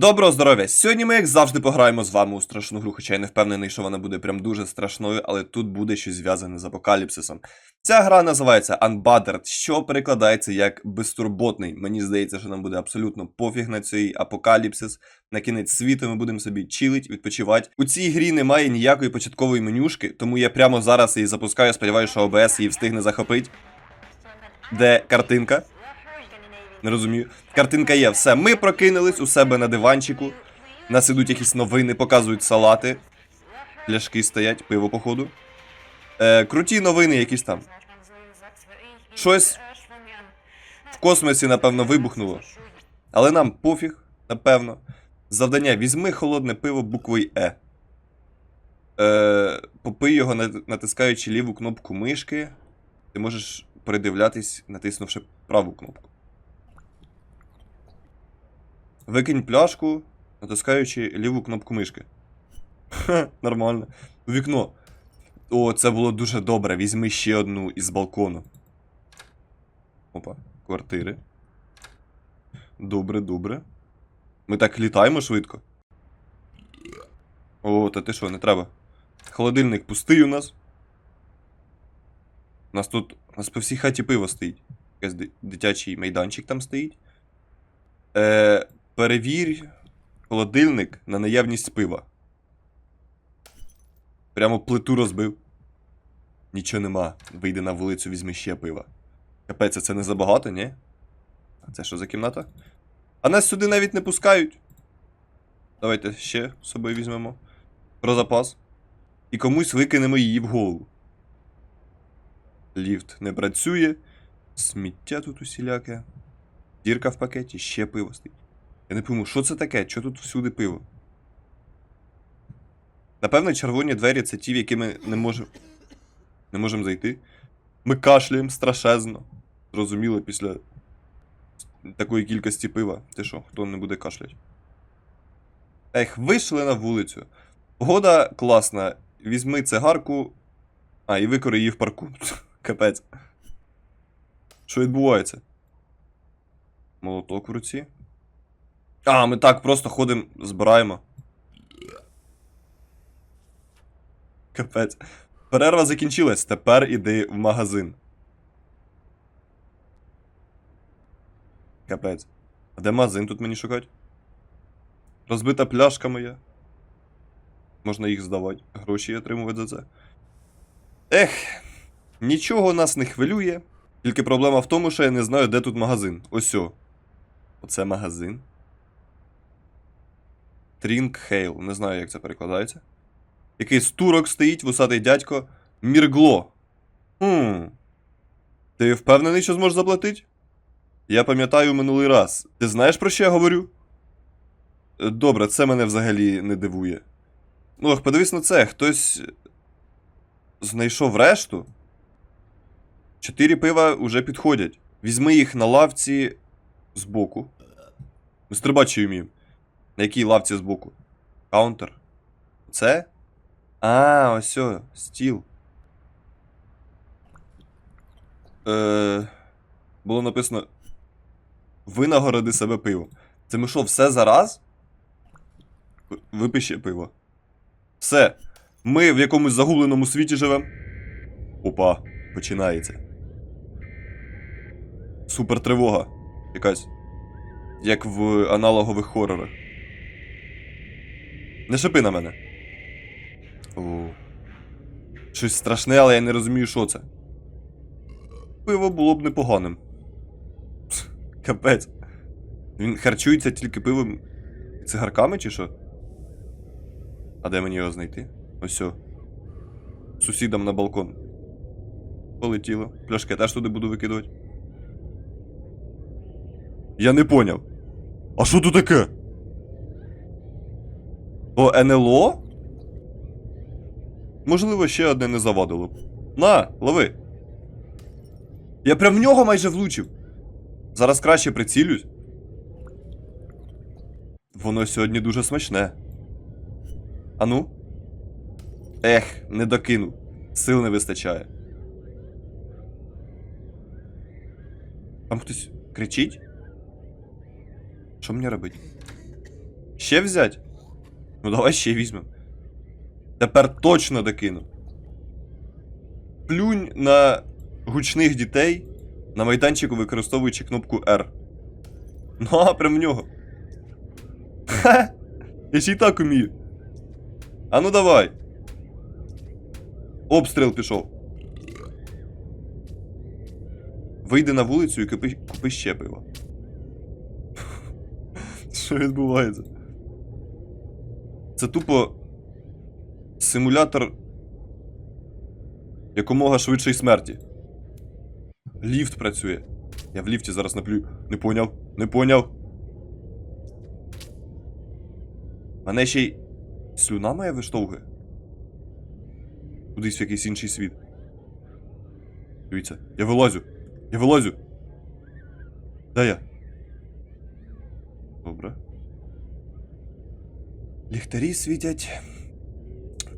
Доброго здоров'я! Сьогодні ми, як завжди, пограємо з вами у страшну гру, хоча я не впевнений, що вона буде прям дуже страшною, але тут буде щось зв'язане з апокаліпсисом. Ця гра називається Unbothered, що перекладається як безтурботний. Мені здається, що нам буде абсолютно пофіг на цей апокаліпсис. На кінець світу ми будемо собі чилить, відпочивати. У цій грі немає ніякої початкової менюшки, тому я прямо зараз її запускаю, сподіваюся, що ОБС її встигне захопити. Де картинка? Не розумію. Картинка є, все. Ми прокинулись у себе на диванчику. Нас ідуть якісь новини, показують салати. Пляшки стоять, пиво, походу. Е, круті новини якісь там. Щось в космосі, напевно, вибухнуло. Але нам пофіг, напевно. Завдання: візьми холодне пиво буквою Е. Е, попий його, натискаючи ліву кнопку мишки. Ти можеш передивлятись, натиснувши праву кнопку. Викинь пляшку, натискаючи ліву кнопку мишки. Ха, нормально. У вікно. О, це було дуже добре. Візьми ще одну із балкону. Опа, квартири. Добре, добре. Ми так літаємо швидко. О, та ти що, не треба. Холодильник пустий у нас. У нас тут. У нас по всій хаті пиво стоїть. Якийсь дитячий майданчик там стоїть. Е, перевір холодильник на наявність пива. Прямо плиту розбив. Нічого нема. Вийди на вулицю, візьми ще пива. Капець, а це не забагато, ні? А це що за кімната? А нас сюди навіть не пускають. Давайте ще з собою візьмемо. Про запас. І комусь викинемо її в голову. Ліфт не працює. Сміття тут усіляке. Дірка в пакеті, ще пиво стоїть. Я не пойму, що це таке? Чого тут всюди пиво? Напевно, червоні двері це ті, в які ми не можемо. Не можемо зайти. Ми кашляємо страшезно. Зрозуміло, після такої кількості пива. Ти що, хто не буде кашляти? Ех, вийшли на вулицю. Погода класна. Візьми цигарку. А, і викори її в парку. Капець. Що відбувається? Молоток в руці. А, ми так просто ходимо, збираємо. Капець. Перерва закінчилась, тепер іди в магазин. Капець. А де магазин тут мені шукати? Розбита пляшка моя. Можна їх здавати. Гроші отримувати за це. Ех, нічого нас не хвилює. Тільки проблема в тому, що я не знаю, де тут магазин. Осьо. Оце магазин. Трінк Хейл. Не знаю, як це перекладається. Якийсь турок стоїть, вусатий дядько. Міргло. Хм. Ти впевнений, що зможеш заплатити? Я пам'ятаю минулий раз. Ти знаєш, про що я говорю? Е, Добре, це мене взагалі не дивує. Ну, ах, подивись на це, хтось знайшов решту. Чотири пива уже підходять. Візьми їх на лавці збоку. Стрибачі вміємо. На якій лавці збоку? Каунтер. Це? А, ось о, стіл. Е, було написано. Винагороди себе пиво. Це ми що, все зараз? Ви- Випий пиво. Все. Ми в якомусь загубленому світі живемо. Опа, починається. Супер тривога. Якась. Як в аналогових хорорах. Не шипи на мене. О. Щось страшне, але я не розумію, що це. Пиво було б непоганим. Капець. Він харчується тільки пивом цигарками, чи що? А де мені його знайти? Ось. о. Сусідам на балкон. Полетіло. Пляшки я теж туди буду викидувати. Я не поняв. А що тут таке? О, НЛО? Можливо, ще одне не завадило б. На, лови. Я прям в нього майже влучив. Зараз краще прицілюсь. Воно сьогодні дуже смачне. Ану? Ех, не докинув. Сил не вистачає. Там хтось кричить? Що мені робити? Ще взять? Ну давай ще візьмемо. Тепер точно докину. Плюнь на гучних дітей на майданчику, використовуючи кнопку R. Ну, а прям в нього. Ха! Я ще й так умію. А ну давай. Обстріл пішов. Вийди на вулицю і купи, купи ще пиво. Що відбувається? Це тупо симулятор якомога швидшої смерті. Ліфт працює. Я в ліфті зараз наплюю. Не поняв, не поняв. Мене ще й слюна моя виштовхує. Кудись в якийсь інший світ. Дивіться, я вилазю. Я вилазю. Де я? Добре. Ліхтарі світять.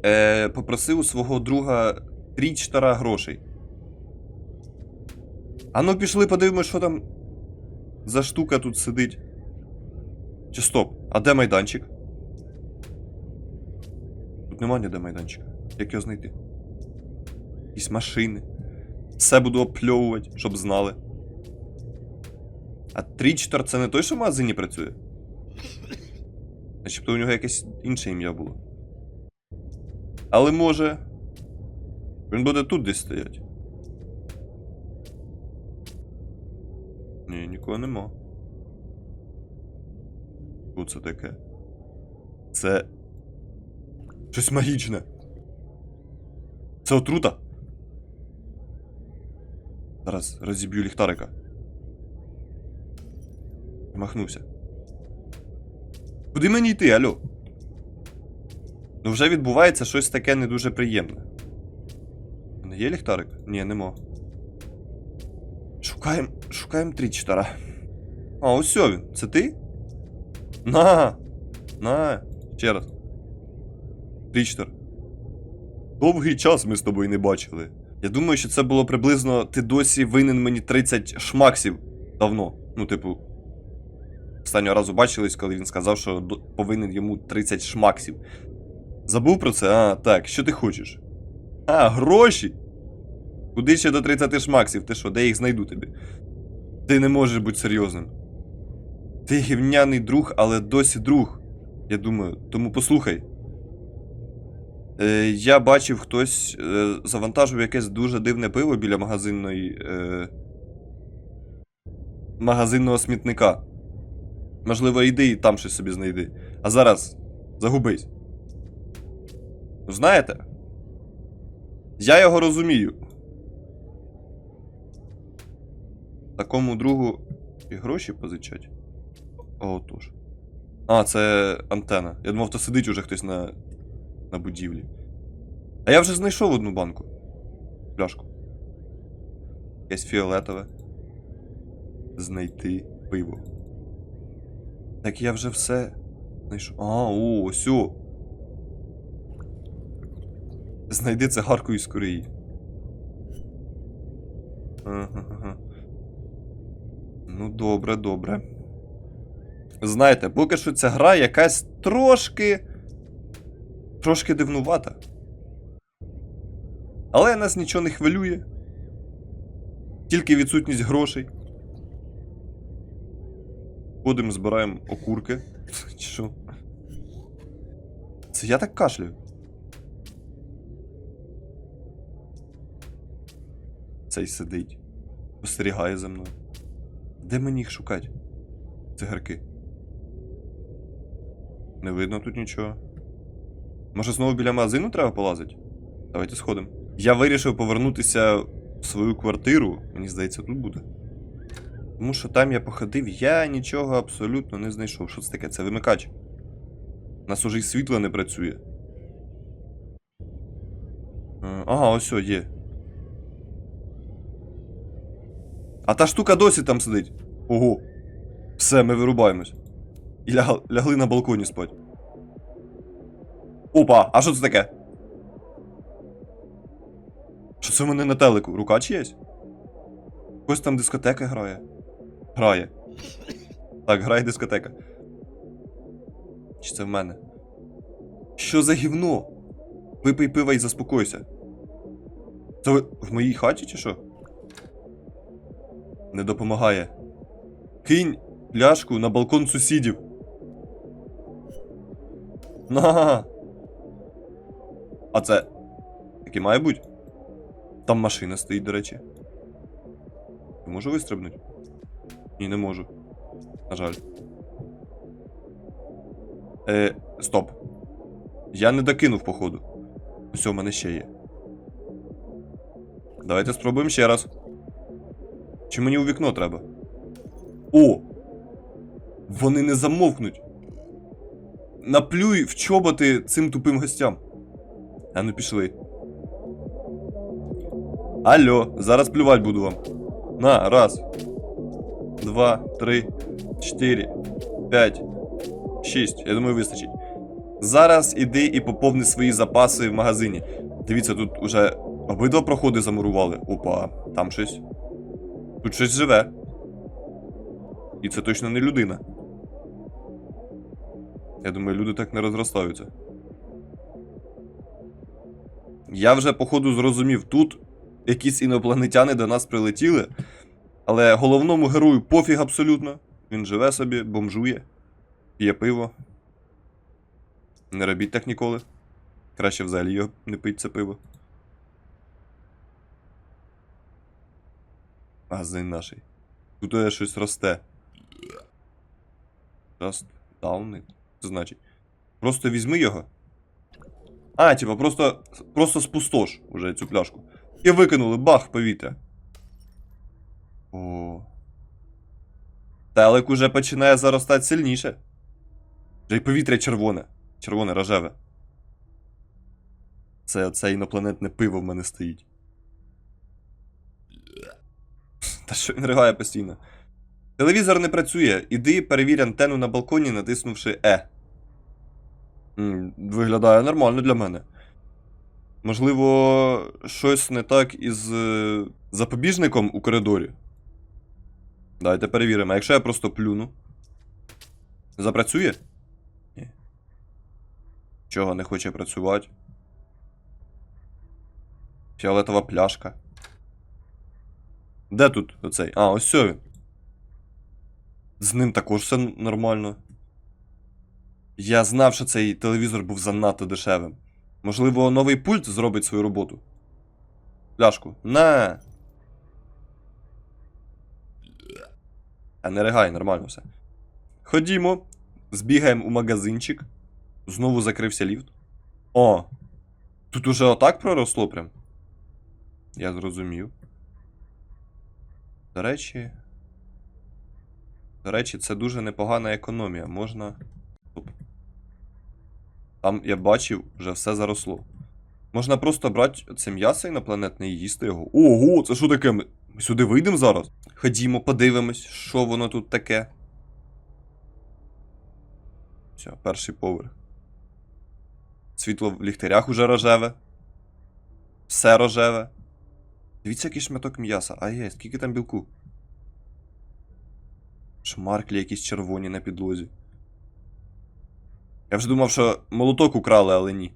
Е, попросив у свого друга трічтара грошей. А ну пішли, подивимось, що там за штука тут сидить. Чи стоп? А де майданчик? Тут нема ніде майданчика. Як його знайти? Якісь машини. Все буду опльовувати, щоб знали. А трічтар це не той, що в магазині працює? Начебто у нього якесь інше ім'я було. Але може. Він буде тут десь стоять. Ні, нікого нема. Що це таке? Це. Щось магічне. Це отрута. Зараз розіб'ю ліхтарика. Махнувся. Куди мені йти, алло? Ну вже відбувається щось таке не дуже приємне. У Є ліхтарик? Ні, нема. Шукаємо. Шукаємо трічтара. А, ось він. Це ти? На! На! Ще раз. Трічтар. Довгий час ми з тобою не бачили. Я думаю, що це було приблизно. Ти досі винен мені 30 шмаксів давно. Ну, типу. Останнього разу бачились, коли він сказав, що повинен йому 30 шмаксів. Забув про це? А, так, що ти хочеш? А, гроші? Куди ще до 30 шмаксів? Ти що, де їх знайду тобі? Ти не можеш бути серйозним. Ти гівняний друг, але досі друг. Я думаю, тому послухай. Е, я бачив, хтось е, завантажив якесь дуже дивне пиво біля магазинної. Е, магазинного смітника. Можливо, йди і там щось собі знайди. А зараз загубись. Ну, знаєте? Я його розумію. Такому другу і гроші позичать. О, тож. А, це антена. Я думав, то сидить уже хтось на, на будівлі. А я вже знайшов одну банку. Пляшку. Якесь фіолетове. Знайти пиво. Так я вже все знайшов. А, о, ось. о. Знайди цигарку із Кореї. Ага. Ну, добре, добре. Знаєте, поки що ця гра якась трошки. трошки дивнувата. Але нас нічого не хвилює. Тільки відсутність грошей. Ходимо, збираємо окурки. Чи що? Це я так кашляю. Цей сидить. Спостерігає за мною. Де мені їх шукати? Цигарки. Не видно тут нічого. Може знову біля магазину треба полазити? Давайте сходимо. Я вирішив повернутися в свою квартиру. Мені здається, тут буде. Тому що там я походив, я нічого абсолютно не знайшов. Що це таке? Це вимикач. У нас уже й світло не працює. Е, Ага, ось є. А та штука досі там сидить. Ого. Все, ми вирубаємось. І ляг... лягли на балконі спать. Опа, а що це таке? Що це в мене на телеку? Рука чиясь? Ось там дискотека грає. Грає. Так, грає дискотека. Чи це в мене? Що за гівно? Випий пива і заспокойся. Це ви в моїй хаті чи що? Не допомагає. Кинь пляшку на балкон сусідів. На. А це. Таке має бути? Там машина стоїть, до речі. Я можу вистрибнути? Ні, не можу. На жаль. Е, стоп. Я не докинув, походу. Все, в мене ще є. Давайте спробуємо ще раз. Чи мені у вікно треба? О! Вони не замовкнуть. Наплюй в чоботи цим тупим гостям. А ну пішли. Алло, зараз плювать буду вам. На, раз. Два, три, чотири, п'ять, шість. Я думаю, вистачить. Зараз іди і поповни свої запаси в магазині. Дивіться, тут уже обидва проходи замурували. Опа, там щось. Тут щось живе. І це точно не людина. Я думаю, люди так не розростаються. Я вже, походу, зрозумів, тут якісь інопланетяни до нас прилетіли, але головному герою пофіг абсолютно. Він живе собі, бомжує, п'є пиво. Не робіть так ніколи. Краще взагалі його не пить це пиво. Магазин наший. Тут е, щось росте. Just down it. Це значить. Просто візьми його. А, типа, просто, просто спустош уже цю пляшку. І викинули, бах, повітря. О. Телек уже починає заростати сильніше. Вже й повітря червоне. Червоне, рожеве. Це оце інопланетне пиво в мене стоїть. Та що він ригає постійно? Телевізор не працює. Іди перевір антенну на балконі, натиснувши Е. Виглядає нормально для мене. Можливо, щось не так із е, запобіжником у коридорі. Давайте перевіримо. А якщо я просто плюну. Запрацює? Ні. Чого не хоче працювати? Фіолетова пляшка. Де тут оцей? А, ось він. З ним також все нормально. Я знав, що цей телевізор був занадто дешевим. Можливо, новий пульт зробить свою роботу. Пляшку. На. А не ригай, нормально все. Ходімо. Збігаємо у магазинчик. Знову закрився ліфт. О! Тут уже отак проросло прям. Я зрозумів. До речі. До речі, це дуже непогана економія. Можна. Там я бачив, вже все заросло. Можна просто брати це м'ясо інопланетне і їсти його. Ого, це що таке? Ми сюди вийдемо зараз? Ходімо, подивимось, що воно тут таке. Все, перший поверх. Світло в ліхтарях уже рожеве. Все рожеве. Дивіться, який шматок м'яса. А є, скільки там білку? Шмарклі якісь червоні на підлозі. Я вже думав, що молоток украли, але ні.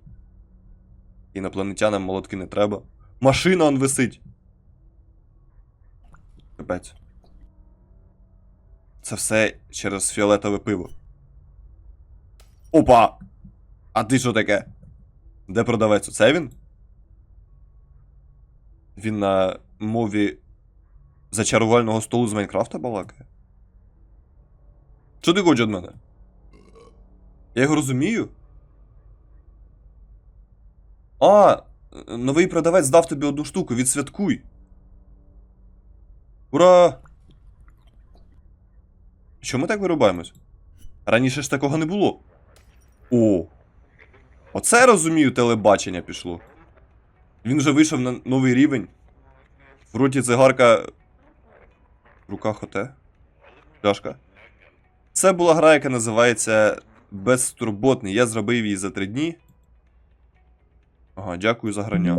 Інопланетянам молотки не треба. Машина он висить. Капець. Це все через фіолетове пиво. Опа! А ти що таке? Де продавець? Оце він? Він на мові зачарувального столу з Майнкрафта балакає? Що ти хочеш від мене? Я його розумію? А, новий продавець дав тобі одну штуку, відсвяткуй. Ура! Що ми так вирубаємось? Раніше ж такого не було. О! Оце я розумію, телебачення пішло. Він вже вийшов на новий рівень. В роті цигарка. В руках оте. Пляшка. Це була гра, яка називається Безтурботний. Я зробив її за три дні. Ага, дякую за грання.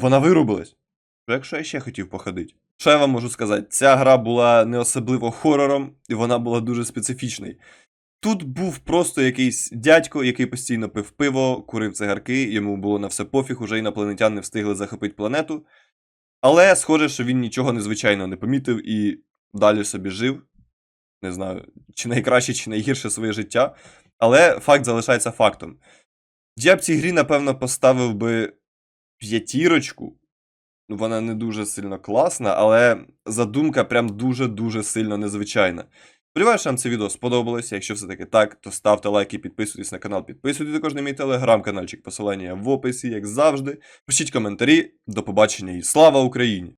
Вона вирубилась. Що Якщо я ще хотів походити. Що я вам можу сказати? Ця гра була не особливо хорором, і вона була дуже специфічною. Тут був просто якийсь дядько, який постійно пив пиво, курив цигарки, йому було на все пофіг, уже інопланетяни встигли захопити планету. Але схоже, що він нічого незвичайного не помітив і далі собі жив. Не знаю, чи найкраще, чи найгірше своє життя. Але факт залишається фактом. Я б цій грі, напевно, поставив би п'ятірочку. Ну, Вона не дуже сильно класна, але задумка прям дуже-дуже сильно незвичайна. Сподіваюся, що вам це відео сподобалося. Якщо все-таки так, то ставте лайки, підписуйтесь на канал, підписуйтесь також на мій телеграм-каналчик, посилання в описі, як завжди. Пишіть коментарі. До побачення і слава Україні!